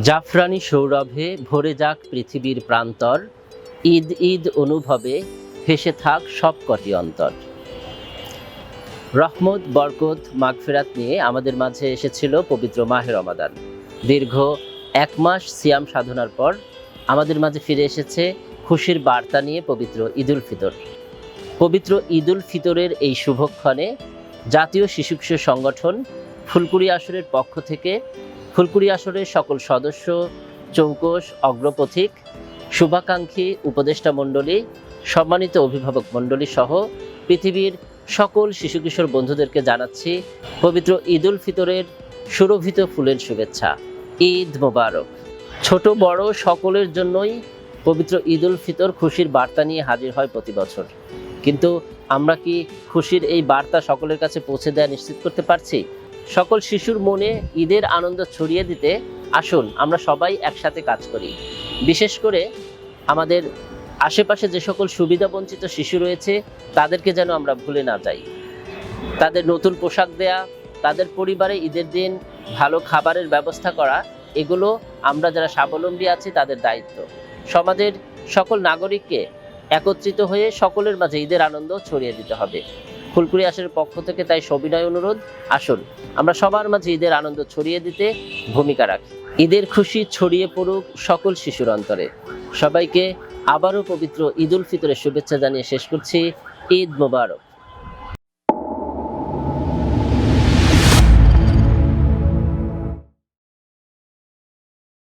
জাফরানি সৌরভে ভরে যাক পৃথিবীর প্রান্তর। ঈদ ঈদ অনুভবে ভেসে থাক সব কটি অন্তর। রহমত, বরকত, মাগফেরাত নিয়ে আমাদের মাঝে এসেছিল পবিত্র মাহে রমাদান। দীর্ঘ এক মাস সিয়াম সাধনার পর আমাদের মাঝে ফিরে এসেছে খুশির বার্তা নিয়ে পবিত্র ঈদুল ফিতর। পবিত্র ঈদুল ফিতরের এই শুভক্ষণে জাতীয় শিশু সংগঠন ফুলকুড়ি আসরের পক্ষ থেকে ফুলকুড়ি আসরের সকল সদস্য চৌকস অগ্রপথিক, শুভাকাঙ্ক্ষী উপদেষ্টা মণ্ডলী, সম্মানিত অভিভাবক মণ্ডলী সহ পৃথিবীর সকল শিশু কিশোর বন্ধুদেরকে জানাচ্ছি পবিত্র ঈদুল ফিতরের সুরভিত ফুলের শুভেচ্ছা। ঈদ মোবারক। ছোট বড় সকলের জন্যই পবিত্র ঈদুল ফিতর খুশির বার্তা নিয়ে হাজির হয় প্রতি বছর। কিন্তু আমরা কি খুশির এই বার্তা সকলের কাছে পৌঁছে দেওয়া নিশ্চিত করতে পারছি? সকল শিশুর মনে ঈদের আনন্দ ছড়িয়ে দিতে আসুন, আমরা সবাই একসাথে কাজ করি। বিশেষ করে আমাদের আশেপাশে যে সকল সুবিধা বঞ্চিত শিশু রয়েছে, তাদেরকে যেন আমরা ভুলে না যাই। তাদের নতুন পোশাক দেয়া, তাদের পরিবারে ঈদের দিন ভালো খাবারের ব্যবস্থা করা, এগুলো আমরা যারা স্বাবলম্বী আছি, তাদের দায়িত্ব। সমাজের সকল নাগরিককে একত্রিত হয়ে সকলের মাঝে ঈদের আনন্দ ছড়িয়ে দিতে হবে। ফুলকুড়ি আসের পক্ষ থেকে তাই সবিনয় অনুরোধ, আসুন, আমরা সবার মাঝে ঈদের আনন্দ ছড়িয়ে দিতে ভূমিকা রাখি। ঈদের খুশি ছড়িয়ে পড়ুক সকল শিশুর অন্তরে। সবাইকে আবারও পবিত্র ঈদুল ফিতরের শুভেচ্ছা জানিয়ে শেষ করছি। ঈদ মোবারক।